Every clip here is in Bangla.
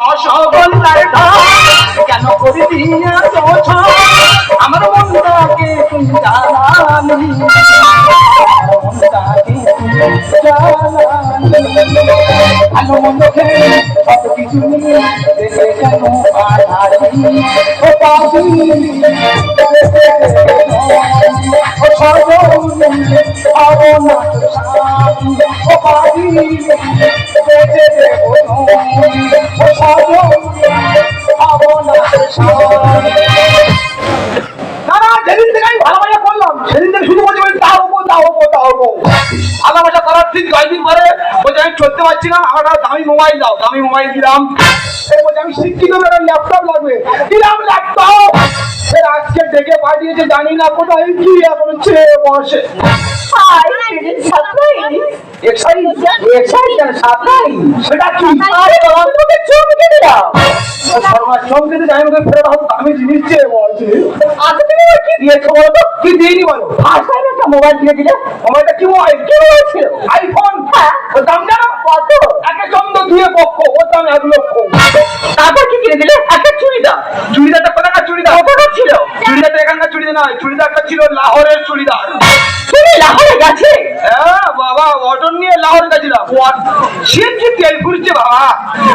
অসগন্ধার ধার কেন করে দিয়ে দোষ আমার মনটাকে তুমি জানানি। সব কিছু নিয়ে কেন পাঠালি ও পাবি ও পাবি বেঁচে দেবো ও সর্বমূল্যে অবনত স্বামী ঠিক কয়েকদিন পরে বলছে, আমি চলতে পারছি না, আমার দামি মোবাইল দাও, দামি মোবাইল দিলাম। বলছে, আমি শিক্ষিত একটা ল্যাপটপ লাগবে। দিলাম ল্যাপটপ পাঠিয়েছে জানি না কোথায় কি এখন ছেড়ে বসে আমি জিনিস চেয়ে বলছি আচ্ছা তুমি আমার কি? দিয়েছ বলো কি দিইনি বলো? আসাই একটা মোবাইল কিনে দিলে? মোবাইলটা কি মোবাইল? কি মোবাইল ছিল? আইফোন। হ্যাঁ। ওর দাম জানো? কত? চন্দ্র দুয়ে পক্ষ ওর দাম এক লক্ষ। তারপর কি কিনে দিলে? একটা চুড়িদার। চুড়িদারটা কোথাকার চুড়িদার? কোথাকার ছিল? চুড়িদারটা এখানকার চুড়িদার নয় চুড়িদারটা ছিল লাহোরের চুড়িদার। তুমি লাহোরে গেছে? হ্যাঁ বাবা অটো নিয়ে লাহোর গেছিলাম। সে কি তেল ঘুরছে বাবা?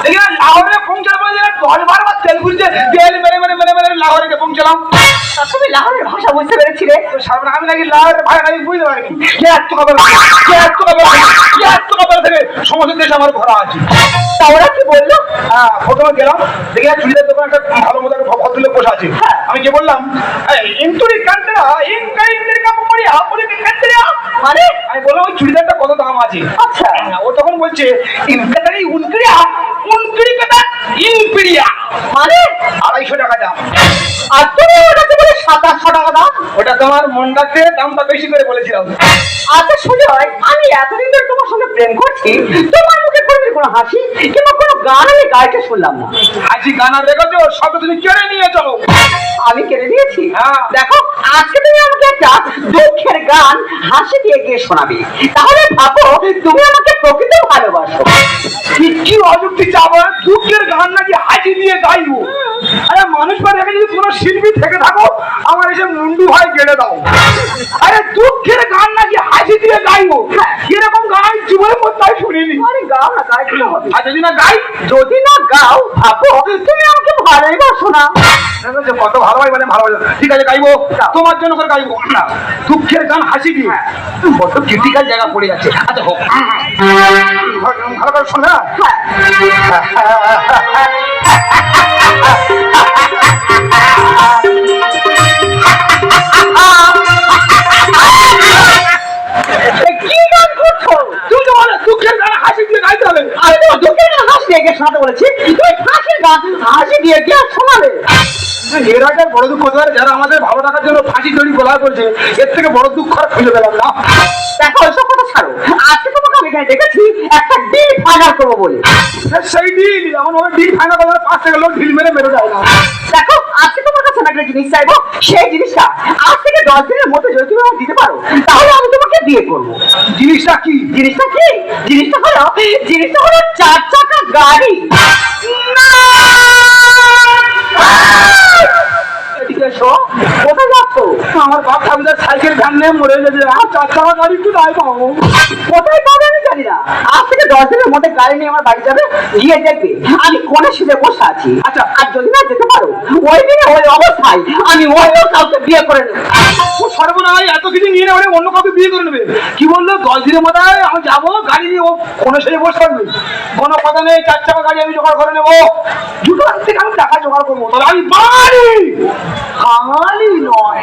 এখানে লাহোরে পৌঁছার পরে দশ বারবার তেল ঘুরছে তেল মেরে মেরে মেরে মেরে লাহোরে পৌঁছলাম। তুমি লাহোরের ভাষা বুঝতে পেরেছিলে? সামনে আমি নাকি লাহোরের ভাষা নাকি বুঝতে পারিনি। কে এত খবর কে এত খবর কে এত খবর থেকে সমস্ত দেশ আমার ঘোরা আছে। তা ওরা কি বলল? হ্যাঁ প্রথমে গেলাম দেখি চুড়িদার দোকান একটা ভালো মতো একটা ভদ্রলোক বসে আছে। আমি কি বললাম ইন্টুরি কান্টরা ইনকা ইন্টারি কাপড়ি আপনি কি মানে আমি বললাম ওই চুড়িদারটা কত দাম আছে? আচ্ছা। ও তখন বলছে উনক্রিয়া উনক্রি কাটা মানে আড়াইশো টাকা দাম। ওটা তোমার মনটাকে দামটা বেশি করে বলেছিলাম। আচ্ছা সুজয় আমি এতদিন ধরে তোমার সঙ্গে প্রেম করছি তোমার মুখে কোনোদিন কোনো হাসি কিংবা কোনো গান আমি গাইতে শুনলাম না। হাসি গানা দেখেছ সব তুমি কেড়ে নিয়ে চলো। আমি কেড়ে নিয়েছি? হ্যাঁ। দেখো আজকে তুমি আমাকে একটা দুঃখের গান হাসি দিয়ে গিয়ে শোনাবে। তাহলে ভাবো তুমি আমাকে প্রকৃত ভালোবাসো। কি অযুক্তি যাব দুঃখের গান নাকি হাসি দিয়ে গাইবো? মানুষ পা দেখে যদি কোনো শিল্পী থেকে থাকো আমার এসে মুন্ডু হয় কেড়ে দাও। আরে দুঃখের গান নাকি হাসি দিয়ে গাইবো? কীরকম গান? জীবনে কোথায় শুনিনি। আরে গাও না হবে। আর যদি না গাই? যদি না গাও ভাবো তুমি আমাকে ভালোই বাসো না। কত ভালো হয় মানে ভালো ঠিক আছে গাইবো। তোমার জন্য করে গাইবো। না দুঃখের গান হাসি দিয়ে। বড্ড ক্রিটিক্যাল জায়গা পড়ে যাচ্ছে। আচ্ছা হোক। ভালো করে শোনা কি হাসি দিয়ে শোনাতে বলেছি। গান হাসি গিয়ে শোনাবে এর আগে বড় দুঃখ হতে পারে যারা আমাদের ভালো থাকার জন্য ফাঁসি দড়ি গোলা করছে এর থেকে বড় দুঃখ আর খুঁজে পেলাম না। দেখো ওইসব কথা ছাড়ো। আজকে তোমাকে এখানে দেখেছি একটা ডিল ফাইনাল করব বলে। সেই ডিল এমন ভাবে ডিল ফাইনাল করবে পাঁচ থেকে লোক ঢিল মেরে মেরে যায় না। দেখো আজকে তোমার কাছে একটা জিনিস চাইব সেই জিনিসটা আজ থেকে দশ দিনের মধ্যে যদি তুমি আমাকে দিতে পারো তাহলে আমি তোমাকে বিয়ে করব। জিনিসটা কি? জিনিসটা কি? জিনিসটা হলো জিনিসটা হলো চার চাকা গাড়ি। না! এদিকে এসো। কোথায়? আমার মরে গেছে। আর চার চাকা গাড়ি আমি আজ থেকে দশ দিনের গাড়ি আমার যাবে, গিয়ে আমি সিটে বসে আছি। আচ্ছা আর না যেতে ওই দিনে বিয়ে করে নিয়ে নেবে অন্য কাউকে বিয়ে করে নেবে। কি বলল? দশ দিনের মধ্যে আমি যাব, গাড়ি নিয়ে ও কোনে বসে থাকবে। কোনো কথা নেই, চার চাকা গাড়ি আমি জোগাড় করে নেব। দুটো থেকে আমি টাকা জোগাড় করব। তবে আমি বাড়ি! খালি নয়।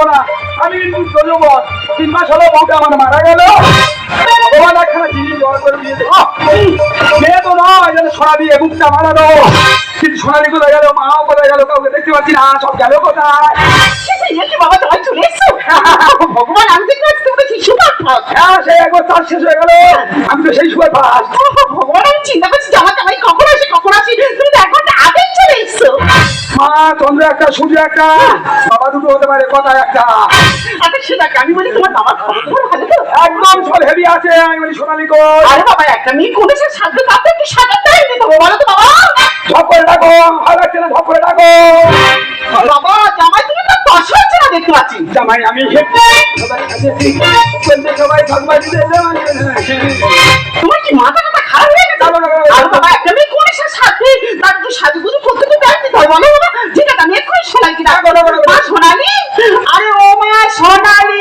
মিথ্যা না আমি চলব তিন মাস হলো বউটা আমার মারা গেল। তোমার করে বিয়ে মেয়ে তো নয় যেন সোনা দিয়ে বুকটা মারানো কিন্তু সোনালি কোথায় গেল? মাও কোথায় গেল? কাউকে দেখতে পাচ্ছি না সব গেল কোথায়? বাবা তোমার চলে এসছো। ভগবান আমি দেখতে পাচ্ছি তুমি সুপার ফাস্ট। হ্যাঁ সে একবার শেষ হয়ে গেল। আমি তো সেই সময় পাস ভগবান আমি চিন্তা করছি জামা জামাই কখন আসে কখন চন্দ্র একটা সূর্য একটা। বাবা দুটো হতে পারে কথা একটা। আচ্ছা সেটাকে আমি বলি তোমার বাবার খবর টবর ভালো তো? একদম সব হেভি আছে আমি বলি সোনালি কই? আরে বাবা একটা মেয়ে কোন এসে সাজবে তাতে একটু সাজাতে হয়নি তো বলো তো বাবা। ঝপ করে ডাকো ভালো লাগছে না ঝপ করে ডাকো। বাবা জামাই তুমি তো দশ হচ্ছে না দেখতে পাচ্ছি। জামাই আমি সবাই সবাই তোমার কি মাথা খারাপ হয়ে গেছে। আর বাবা একটা মেয়ে কোন এসে সাজবে তার একটু সাজুগুজু করতে তো দেয়নি তো বলো বাবা ঠিক আছে আমি এক্ষুনি সোনালি না, না, না, না, না। মা সোনালি? আরে ও মা সোনালি।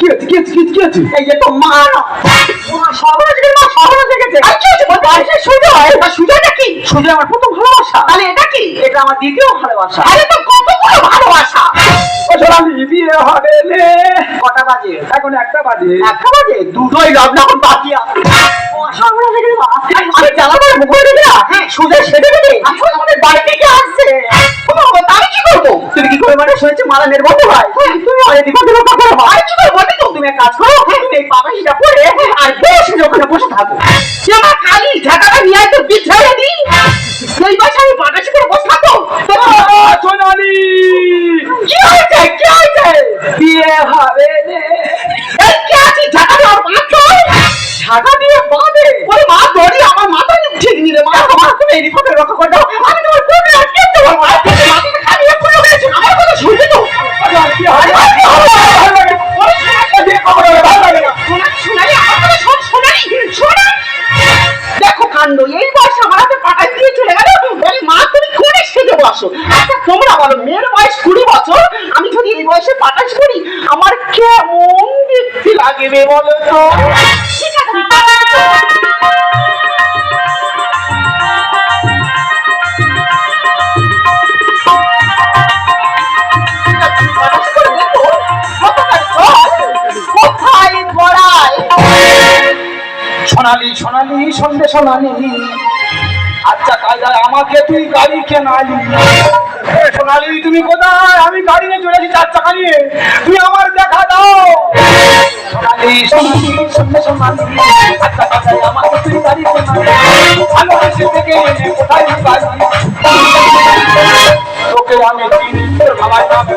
কি হচ্ছে কি হচ্ছে কি- কি হচ্ছে এই যে তো মা মা সর্বনাশ মা সর্বনাশ গেছে। আর কি হচ্ছে বলতে? আরে সুজয় এটা সুজয়টা কি? সুজয় আমার প্রথম ভালোবাসা। তাহলে এটা কি? এটা আমার দ্বিতীয় ভালোবাসা। আরে তো কতগুলো ভালোবাসা? বিয়ে হবে রে কটা বাজে? এখন একটা বাজে। একটা বাজে? দুটোই লগ্ন এখন বাকি আছে। ও, সর্বনাশ গেছে মা। আমি জ্বালা করে মুখ করে না? হ্যাঁ। সেটে দেবে। আসলে আমাদের বাড়ি থেকে আসছে। ও বাবা, তা আমি কি করব? তুমি কি করে মানে শুনেছি মালা নির্বন্ধ হয়? হ্যাঁ, তুমি রক্ষা করো আর কি তো? তুমি এক কাজ করো হ্যাঁ, তুমি এই পাপাসিটা পরে আর বসে ওখানে বসে থাকো। সে আমার কালি ঝাঁটাটা নিয়ে তো বিছাইয়ে সেজে আচ্ছা তোমরা বলো মেয়ের বয়স কুড়ি বছর? আমি যদি এই বয়সে পাটাশ করি আমার কেমন দেখতে লাগবে বলো তো? ঠিক আছে সোনালি সোনালি সন্ধে সোনালি। আচ্ছা আমাকে তুই গাড়ি কেনালি। সোনালি, তুমি কোথায়? আমি গাড়ি নিয়ে চলে এসেছি চার চাকা আমার দেখা দাও। তোকে আমি চিনি, তোর বাবার নামে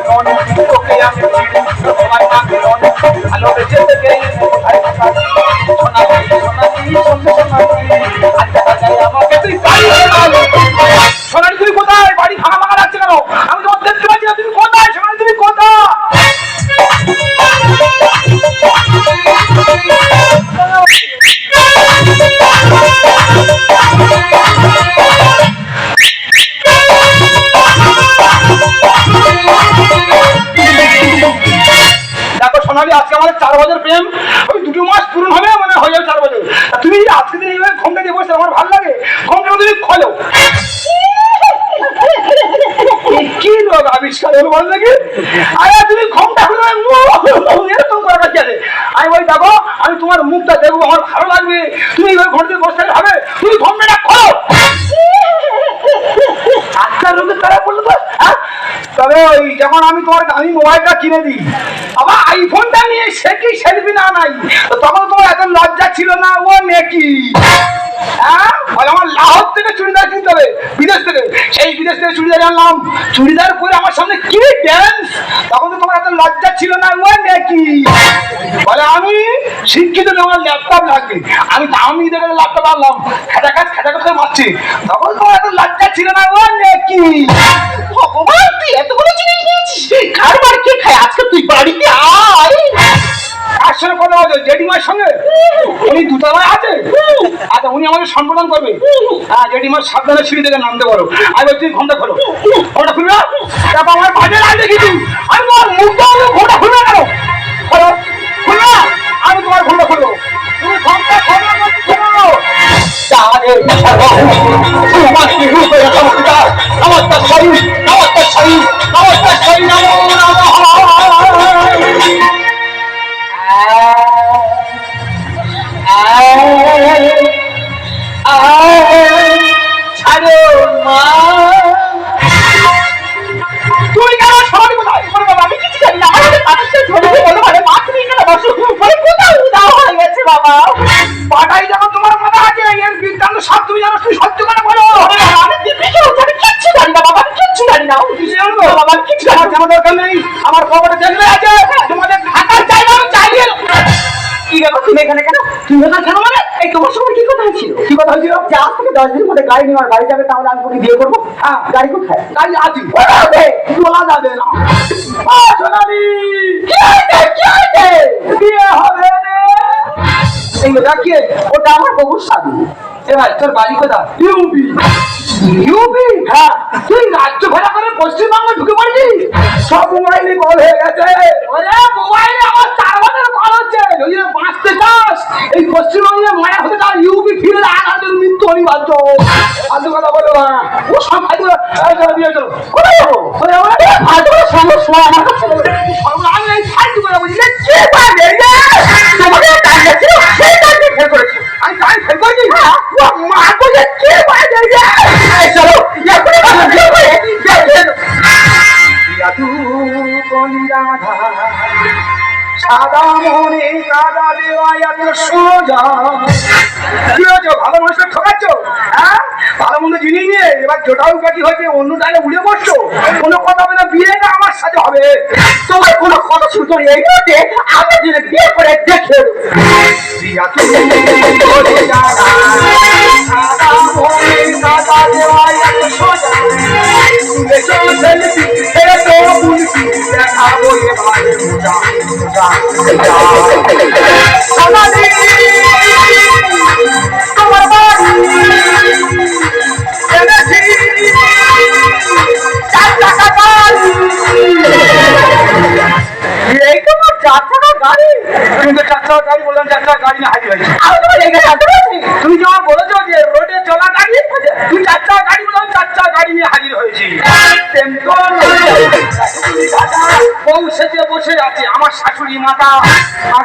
তোকে আমি চিনি, তোর বাবার থেকে আজকে আমাদের চার বছর প্রেম, ওই দুটো মাস পূরণ হবে মানে হয়ে যাবে চার বছর। তুমি যদি আজকে দিন এইভাবে ঘুমটা দিয়ে বসে আমার ভালো লাগে। ঘুমটা তুমি খোলো। কি রোগ আবিষ্কার হলো বল নাকি আরে তুমি ঘুমটা খুলে এরকম করার কি আছে। আমি বলি, দেখো, আমি তোমার মুখটা দেখব, আমার ভালো লাগবে। তুমি এইভাবে ঘুমটা দিয়ে বসে হবে। তুমি ঘুমটা খোলো। আজকাল রোগের তারা বলল তো হ্যাঁ? তবে ওই যখন আমি তোমার দামি মোবাইলটা কিনে দিই, আবার আইফোনটা নিয়ে সে কি সেলফি না নাই? তখন তোমার এত লজ্জা ছিল না? ও নেকি হ্যাঁ? আমার লাহোর থেকে চুড়িদার কিনতে হবে। বিদেশ থেকে। সেই বিদেশ থেকে চুড়িদার আনলাম। চুড়িদার পরে আমার সামনে কি ড্যান্স তখন তো তোমার এত লজ্জা ছিল না? ও নেকি বলে, আমি শিক্ষিত আমার ল্যাপটপ লাগবে। আমি দামি দেখে ল্যাপটপ আনলাম। খেটা কাজ খেটা কাজ মারছি। তখন তোমার এত লজ্জা ছিল না? ও নেকি জেঠিমার সঙ্গে। উনি দুতলায় আছে। আচ্ছা উনি আমাকে সম্বোধন করবে। হ্যাঁ জেঠিমার সাবধানে সিঁড়ি থেকে নামতে পারো আমি বলছি ঘণ্টা খোলো। ঘণ্টা খুলবে তারপর আমার বাজে লাল দেখেছি আমি তোমার মুখটা ঘণ্টা খুলবে কেন? খোলো খুলবে আমি তোমার ঘণ্টা খুলবো। জানা দরকার নেই। আমার খবরে দেখলে আছে। তোমাদের জায়গা আমি চাইয়ে কি ব্যাপার? তুমি এখানে কেন? কি কথা কেন মানে? এই তোমার সঙ্গে কি কথা হয়েছিল? কি কথা হয়েছিল? যে আজ থেকে দশ দিনের মধ্যে গাড়ি নেওয়ার বাড়ি যাবে তাহলে আমি তোকে বিয়ে করব? হ্যাঁ গাড়ি কোথায়? তাই আছি বলা যাবে। না। সোনালি! কি হয়েছে? কি হয়েছে? বিয়ে হবে রে। এইগুলো কে ওটা আমার বাবুর স্বামী এবার তোর বাড়ি কোথায়? ইউপি। ইউপি? হ্যাঁ। তুই রাজ্য ভাড়া করে পশ্চিমবঙ্গে ঢুকে পড়লি? সব মোবাইলে কল হয়ে গেছে। ওরে মোবাইলে আমার চার বছর কল হচ্ছে। ওই যে বাঁচতে চাস। এই পশ্চিমবঙ্গে মায়া হতে চাস ইউপি ফিরে আনাদের মৃত্যু অনিবার্য ফালতু কথা বলো না ও সব চলো কোথায় যাব কোথায় যাব রে? ফালতু কথা আমার কাছে। এই ফালতু কথা বলছি রে, কে পাবে চলো সাদা মনে কাদা দেওয়া এত সোজা। কি হয়েছে? ভালো মানুষটা ঠকাচ্ছ? হ্যাঁ? ভালো মন্দ জিনিস নিয়ে এবার জোটাও কাটি হয়েছে, অন্য ডালে উড়ে পড়ছো কোনো কথা হবে না বিয়েটা আমার সাথে হবে। তোমার কোনো কথা শুনতো এই মুহূর্তে আমি যদি বিয়ে করে দেখে সাদা মনে কাদা দেওয়া এত সোজা। দেখাবো এবারে মজা, মজা, মজা। সোনালি, তোমার বাড়ি এনেছি, চার চাকা গাড়ি। বললাম চার চাকা গাড়ি না পারছি তুমি যখন বলেছ যে রোডে চলা গাড়ি তুই চার চাকা গাড়ি বললাম চার চাকা গাড়ি নিয়ে হাজির হয়েছি আমার শাশুড়ি মাতা। আমার